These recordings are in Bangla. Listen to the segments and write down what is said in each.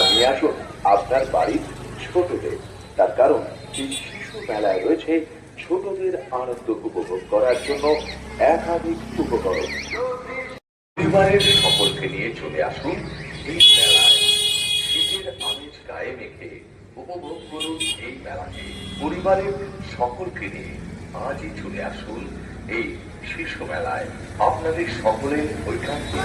নিয়ে আসুন আপনার বাড়ির ছোটদের। তার কারণ এই শিশু মেলায় রয়েছে, ছোটদের আনন্দ উপভোগ করার জন্য একাধিক উপকরণ। পরিবারের সকলকে নিয়ে চলে আসুন এই মেলায়। শীতের আমেজ গায়ে মেখে উপভোগ করুন এই মেলাকে। পরিবারের সকলকে নিয়ে আজই চলে আসুন এই শিশু মেলায়। আপনাদের সকলের ঐকান্তিক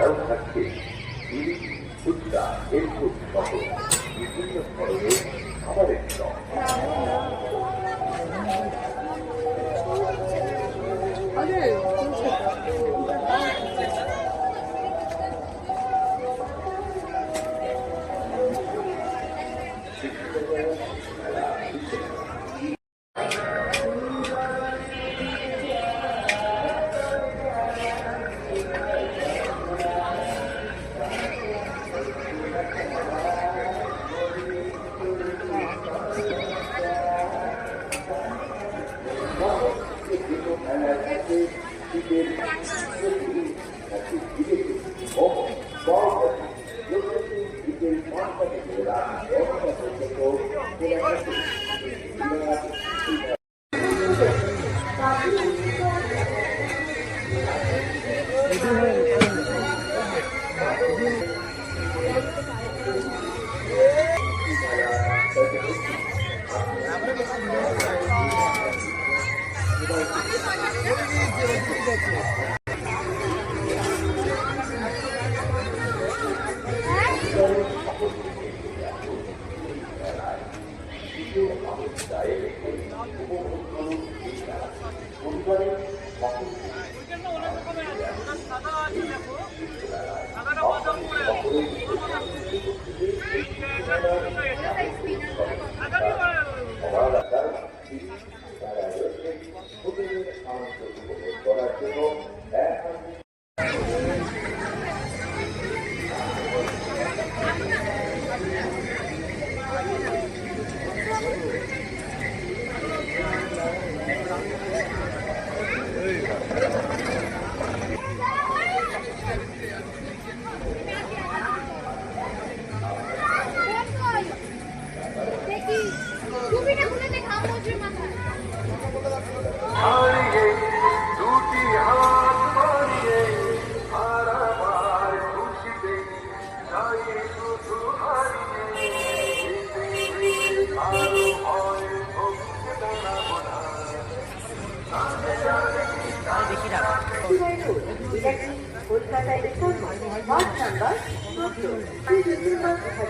এছাড়াও থাকছে ইলিশ ফুচকা এরপর সহ বিভিন্ন ধরনের খাবারের স্টল দেখি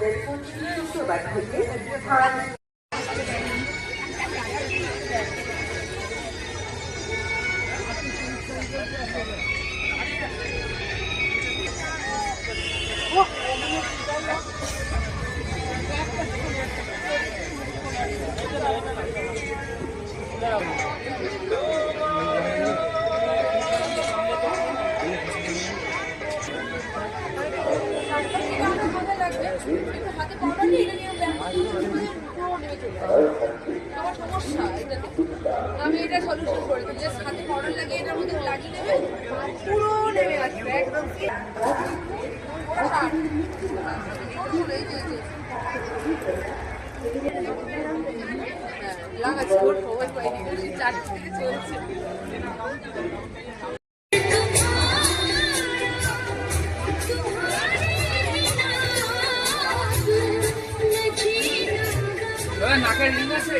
ডিসেম্বর দু হাজার পঁচিশ শুক্রবার থেকে স্থান সমস্যা এটাতে আমি এটা সলিউশন করে জাস্ট হাতে পাউডার লাগিয়ে এটার মধ্যে লাগিয়ে নেবে পুরো নেমে আসবে একদম। হ্যাঁ, লাগাচ্ছি ওর সবাই পাইনি চারটে থেকে চলছে নাকের রিং আছে?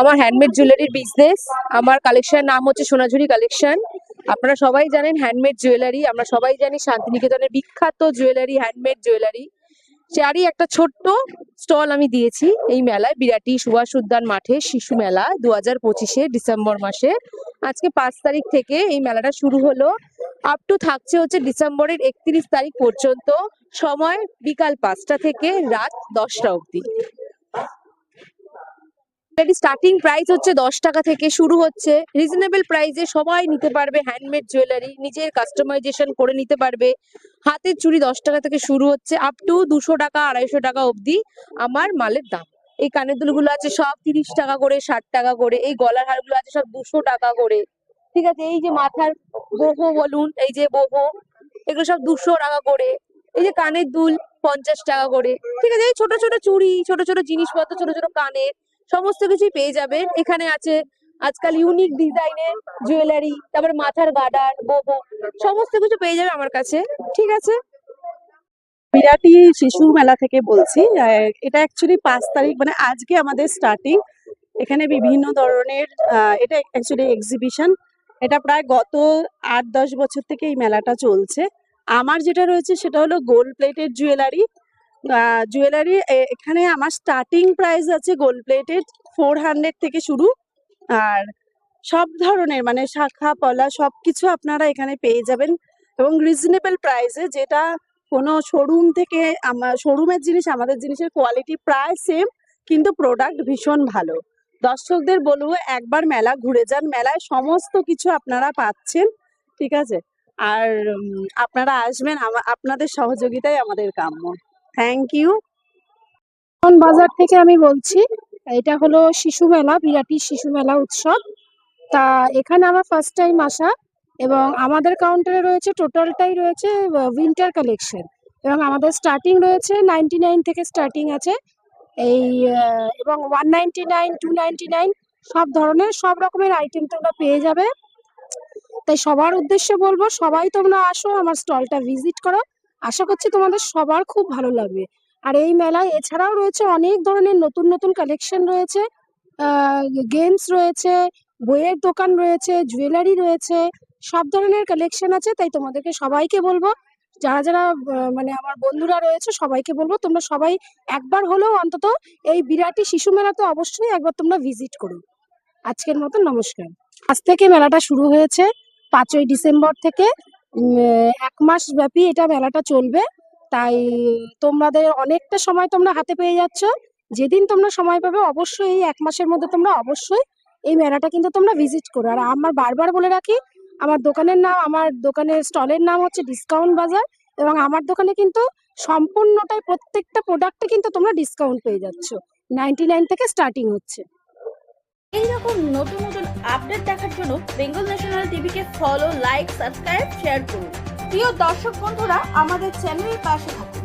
আমার হ্যান্ডমেড জুয়েলারির বিজনেস আমার কালেকশন নাম হচ্ছে সোনাঝুরি কালেকশন আপনারা সবাই জানেন হ্যান্ডমেড জুয়েলারি আমরা সবাই জানি শান্তিনিকেতনের বিখ্যাত জুয়েলারি হ্যান্ডমেড জুয়েলারি চারই একটা ছোট্ট স্টল আমি দিয়েছি এই মেলায়, বিরাটি সুভাষ উদ্যান মাঠে শিশু মেলা দু হাজার পঁচিশে ডিসেম্বর মাসে। আজকে পাঁচ তারিখ থেকে এই মেলাটা শুরু হলো। আপ টু থাকছে হচ্ছে ডিসেম্বরের একত্রিশ তারিখ পর্যন্ত। সময় বিকাল পাঁচটা থেকে রাত দশটা অবধি। স্টার্টিং প্রাইস হচ্ছে দশ টাকা থেকে শুরু হচ্ছে। রিজনেবল প্রাইসে সবাই নিতে পারবে হ্যান্ডমেড জুয়েলারি নিজের কাস্টমাইজেশন করে নিতে পারবে। হাতের চুড়ি দশ টাকা থেকে শুরু হচ্ছে আপ টু দুশো টাকা, আড়াইশো টাকা অবধি আমার মালের দাম। এই কানের দুলগুলো আছে সব তিরিশ টাকা করে, ষাট টাকা করে, এই গলার হারগুলো আছে সব দুশো টাকা করে। ঠিক আছে, এই যে মাথার বোহো বলুন, এই যে বোহো, এগুলো সব দুশো টাকা করে। এই যে কানের দুল পঞ্চাশ টাকা করে। ঠিক আছে, এই ছোট ছোট চুড়ি, ছোট ছোট জিনিসপত্র, ছোট ছোট কানের সমস্ত কিছুই পেয়ে যাবেন। এখানে আছে আজকাল ইউনিক ডিজাইনের জুয়েলারি তারপরে মাথার গার্ডার বোবো সমস্ত কিছু পেয়ে যাবে আমার কাছে। ঠিক আছে? বিরাটি শিশু মেলা থেকে বলছি। এটা অ্যাকচুয়ালি পাঁচ তারিখ মানে আজকে আমাদের স্টার্টিং এখানে বিভিন্ন ধরনের এটা অ্যাকচুয়ালি এক্সিবিশন এটা প্রায় গত আট, দশ বছর থেকে এই মেলাটা চলছে। আমার যেটা রয়েছে সেটা হলো গোল্ড প্লেটেড জুয়েলারি জুয়েলারি এখানে আমার স্টার্টিং প্রাইস আছে গোল্ড প্লেটেড ফোর হান্ড্রেড থেকে শুরু। আর সব ধরনের মানে শাখা, পলা সব কিছু আপনারা এখানে পেয়ে যাবেন। এবং রিজনেবল প্রাইসে যেটা কোনো শোরুম থেকে আমার শোরুমের জিনিস, আমাদের জিনিসের কোয়ালিটি প্রায় সেম কিন্তু প্রোডাক্ট ভীষণ ভালো। দর্শকদের বলব, একবার মেলা ঘুরে যান। মেলায় সমস্ত কিছু আপনারা পাচ্ছেন, ঠিক আছে? আর আপনারা আসবেন আপনাদের সহযোগিতাই আমাদের কাম্য। থ্যাংক ইউ বাজার থেকে আমি বলছি, এটা হলো শিশু মেলা, বিরাটি শিশু মেলা উৎসব। তা এখানে আমার ফার্স্ট টাইম আসা এবং আমাদের কাউন্টারে রয়েছে টোটালটাই রয়েছে উইন্টার কালেকশন এবং আমাদের স্টার্টিং রয়েছে নাইনটি নাইন থেকে স্টার্টিং আছে। এই এবং one ninety nine to ninety nine সব ধরনের, সব রকমের আইটেম তোমরা পেয়ে যাবে। তাই সবার উদ্দেশ্যে বলব, সবাই তোমরা আসো, আমার স্টলটা ভিজিট করো। আশা করছি তোমাদের সবার খুব ভালো লাগবে। আর এই মেলায় এছাড়াও রয়েছে অনেক ধরনের নতুন নতুন কালেকশন রয়েছে। গেমস রয়েছে, বইয়ের দোকান রয়েছে জুয়েলারি রয়েছে, সব ধরনের কালেকশন আছে। তাই তোমাদেরকে সবাইকে বলব যারা যারা মানে আমার বন্ধুরা রয়েছে, সবাইকে বলব তোমরা সবাই একবার হলেও অন্তত এই বিরাটি শিশু মেলাতে অবশ্যই একবার তোমরা ভিজিট করো। আজকের মতো নমস্কার। আজ থেকে মেলাটা শুরু হয়েছে পাঁচই ডিসেম্বর থেকে। এক মাস ব্যাপী এটা মেলাটা চলবে। তাই তোমাদের অনেকটা সময় তোমরা হাতে পেয়ে যাচ্ছ। যেদিন তোমরা সময় পাবে অবশ্যই এই এক মাসের মধ্যে তোমরা অবশ্যই এই মেলাটা কিন্তু তোমরা ভিজিট করো। আর আমার বারবার বলে রাখি আমার দোকানের নাম, আমার দোকানের স্টলের নাম হচ্ছে ডিসকাউন্ট বাজার এবং আমার দোকানে কিন্তু সম্পূর্ণটাই প্রত্যেকটা প্রোডাক্টে কিন্তু তোমরা ডিসকাউন্ট পেয়ে যাচ্ছ। নাইনটি নাইন থেকে স্টার্টিং হচ্ছে। এইরকম নতুন নতুন আপডেট দেখার জন্য বেঙ্গল ন্যাশনাল টিভিকে ফলো লাইক সাবস্ক্রাইব শেয়ার করুন। প্রিয় দর্শক বন্ধুরা, আমাদের চ্যানেলের পাশে থাকুন।